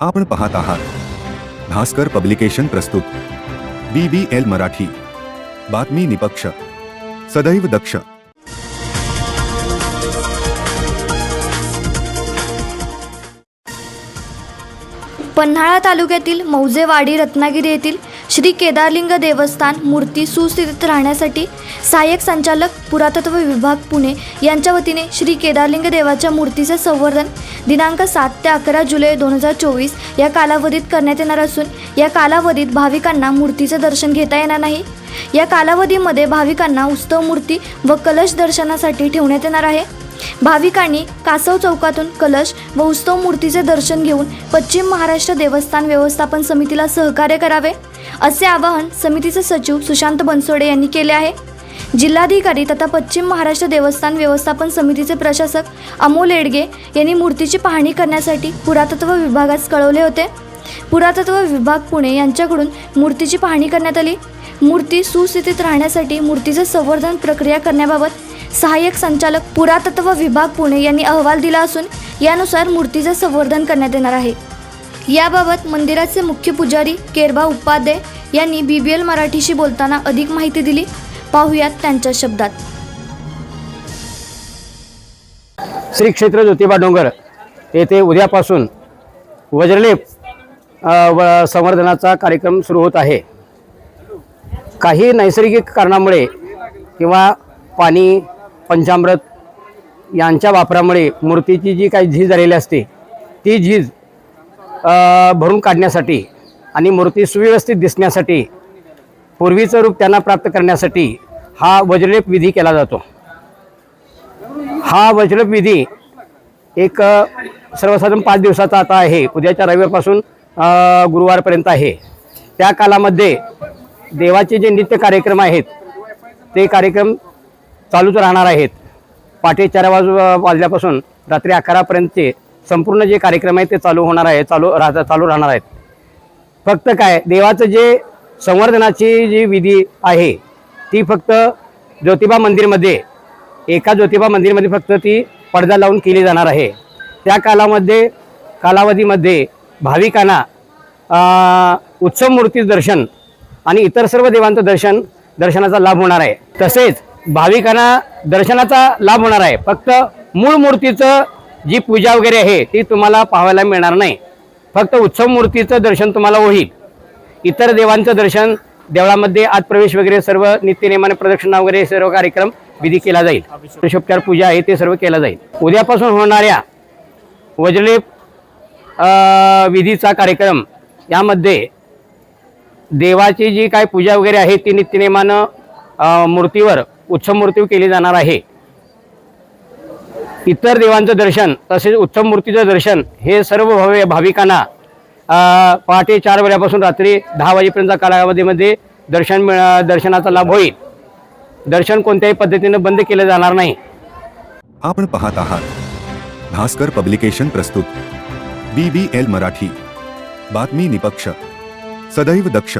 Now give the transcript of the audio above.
आपण पाहत आहात. भास्कर पब्लिकेशन प्रस्तुत. B B L Marathi. बातमी निपक्ष. सदैव दक्ष. पन्हाळा तालुक्यातील मौजेवाडी रत्नागिरी येथील श्री केदारलिंग देवस्थान मूर्ती सुस्थितीत राहण्यासाठी सहाय्यक संचालक पुरातत्व विभाग पुणे यांच्या वतीने श्री केदारलिंग देवाच्या मूर्तीचे संवर्धन दिनांक सात ते अकरा जुलै दोन हजार चोवीस या कालावधीत करण्यात येणार असून या कालावधीत भाविकांना मूर्तीचे दर्शन घेता येणार नाही. या कालावधीमध्ये भाविकांना उत्सव मूर्ती व कलश दर्शनासाठी ठेवण्यात येणार आहे. भाविकांनी कासव चौकातून कलश व उत्सव मूर्तीचे दर्शन घेऊन पश्चिम महाराष्ट्र देवस्थान व्यवस्थापन समितीला सहकार्य करावे असे आवाहन समितीचे सचिव सुशांत बनसोडे यांनी केले आहे. जिल्हाधिकारी तथा पश्चिम महाराष्ट्र देवस्थान व्यवस्थापन समितीचे प्रशासक अमोल एडगे यांनी मूर्तीची पाहणी करण्यासाठी पुरातत्व विभागास कळवले होते. पुरातत्व विभाग पुणे यांच्याकडून मूर्तीची पाहणी करण्यात आली. मूर्ती सुस्थितीत राहण्यासाठी मूर्तीचं संवर्धन प्रक्रिया करण्याबाबत सहाय्यक संचालक पुरातत्व विभाग पुणे यांनी अहवाल दिला असून यानुसार मूर्तीचे संवर्धन करण्यात येणार आहे. याबाबत मंदिराचे मुख्य पुजारी केरबा उपाध्ये यांनी बी बी एल मराठीशी बोलताना अधिक माहिती दिली. पाहुयात त्यांच्या शब्दात. श्री क्षेत्र ज्योतिबा डोंगर येथे उद्यापासून वज्रलेप व संवर्धनाचा कार्यक्रम सुरू होत आहे. काही नैसर्गिक कारणामुळे किंवा पाणी पंचामृत यांच्या वापरामुळे मूर्तीची जी काही झीज झालेली असते ती झीज भरून काढण्यासाठी आणि मूर्ती सुव्यवस्थित दिसण्यासाठी पूर्वीचं रूप त्यांना प्राप्त करण्यासाठी हा वज्रलेप विधी केला जातो. हा वज्रप विधी एक सर्वसाधारण पाच दिवसाचा आता आहे. उद्याच्या रविवारपासून गुरुवारपर्यंत आहे. त्या कालामध्ये देवाचे जे नित्य कार्यक्रम आहेत ते कार्यक्रम चालूच राहणार आहेत. पहाटे चार वाज वाजल्यापासून रात्री अकरापर्यंतचे संपूर्ण जे कार्यक्रम आहेत ते चालू होणार आहे चालू राह चालू राहणार आहेत. फक्त काय देवाचं जे संवर्धनाची जी विधी आहे ती फक्त ज्योतिबा मंदिरमध्ये एका ज्योतिबा मंदिरमध्ये फक्त ती पडदा लावून केली जाणार आहे. त्या कालामध्ये कालावधीमध्ये भाविकांना उत्सव मूर्ती दर्शन आणि इतर सर्व देवांचं दर्शन दर्शनाचा लाभ होणार आहे. तसेच भाविकांना दर्शनाचा लाभ होणार आहे. फक्त मूळ मूर्तीचं जी पूजा वगैरे आहे ती तुम्हाला पाहायला मिळणार नाही. फक्त उत्सव मूर्तीचं दर्शन तुम्हाला होईल. इतर देवांचं दर्शन देवळामध्ये आत प्रवेश वगैरे सर्व नित्यनियमाने प्रदक्षिणा वगैरे सर्व कार्यक्रम विधी केला जाईल. षोपचार पूजा आहे ते सर्व केला जाईल. उद्यापासून होणाऱ्या वज्रलेप विधीचा कार्यक्रम यामध्ये देवाची जी काय पूजा वगैरे आहे ती नित्यनेमानं मूर्तीवर उत्सव मूर्ती केली जाणार आहे. इतर देवांचं दर्शन तसेच उत्सव मूर्तीचं दर्शन हे सर्व भव्य भाविकांना पहाटे चार वाजल्यापासून रात्री दहा वाजेपर्यंत कालावधीमध्ये दर्शन मिळ- दर्शनाचा लाभ होईल. दर्शन कोणत्याही पद्धतीनं बंद केलं जाणार नाही. आपण पाहत आहात. भास्कर पब्लिकेशन प्रस्तुत. B B L Marathi. बातमी निपक्ष. सदैव दक्ष.